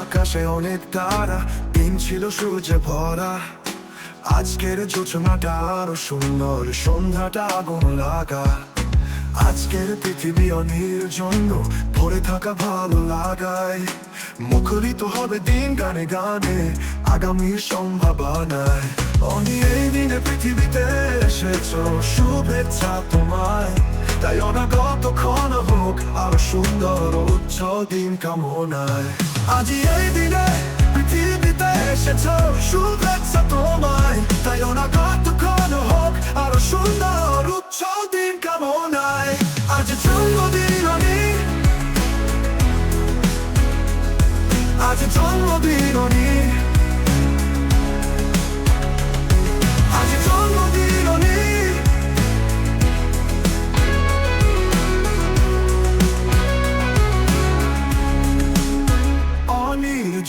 আকাশে অনেক তারা, দিন ছিল সূর্যে ভরা। আজকের যোচনাটা আরও সুন্দর, সন্ধ্যাটা আগুন লাগা। আজকের পৃথিবী অনির জন্য ভরে থাকা ভালো লাগায়। মুখরিত হবে দিন গানে গানে আগামীর সম্ভাবনায় অনি এই দিনে পৃথিবীতে এসেছ, শুভেচ্ছা তোমায়। তাই অনাগত ক্ষণ হোক আরও সুন্দর উজ্জ্বল দিন কামনায়। আজি এই দিনে পৃথিবীতে এসেছ, শুভেচ্ছা তোমায়।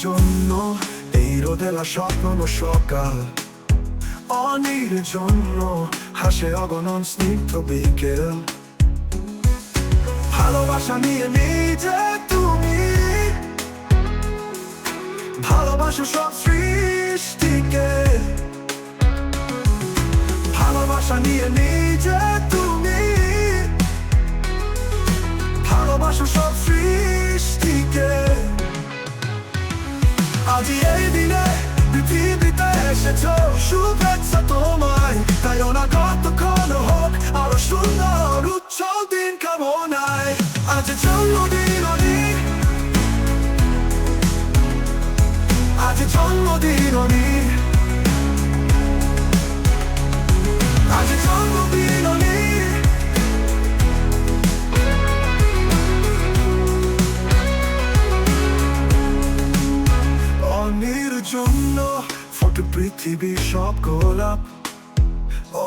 জন্য, এই রোদেলা স্বপ্ন সকাল। অনির জন্য, হাসে অগণন স্নিগ্ধ বিকেল। ভালোবাসা নিয়ে নিজে তুমি। ভালোবাসো সব সৃষ্টিকে। ভালোবাসা নিয়ে নিজে এসেছ শুভেচ্ছা তোমায় তাই অনাগত ক্ষণ হোক আরও সুন্দর উজ্জ্বল দিন কামনায় আজ জন্মদিন অনি আজ জন্মদিন অনি আজ জন্মদিন অনি অনির জন্য ফটো পৃথিবীর সব গোলাপ।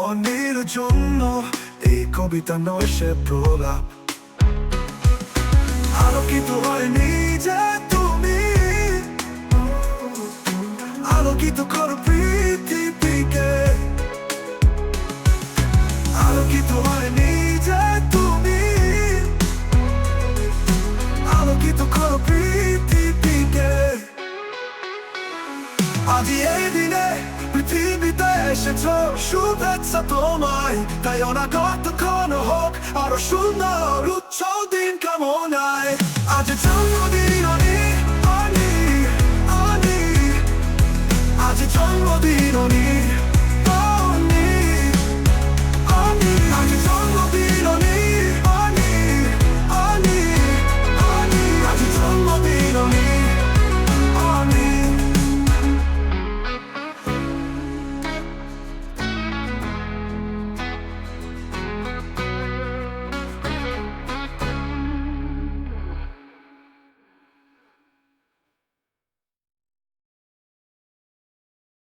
অনির জন্য এই কবিতা নয় সে প্রলাপ। আলোকিত হয়নি দিনে পৃথিবীতে এসেছ শুভেচ্ছা তোমায় তাই অনাগত ক্ষণ হোক আরও সুন্দর উজ্জ্বল দিন কামনায় আজ জন্মদিন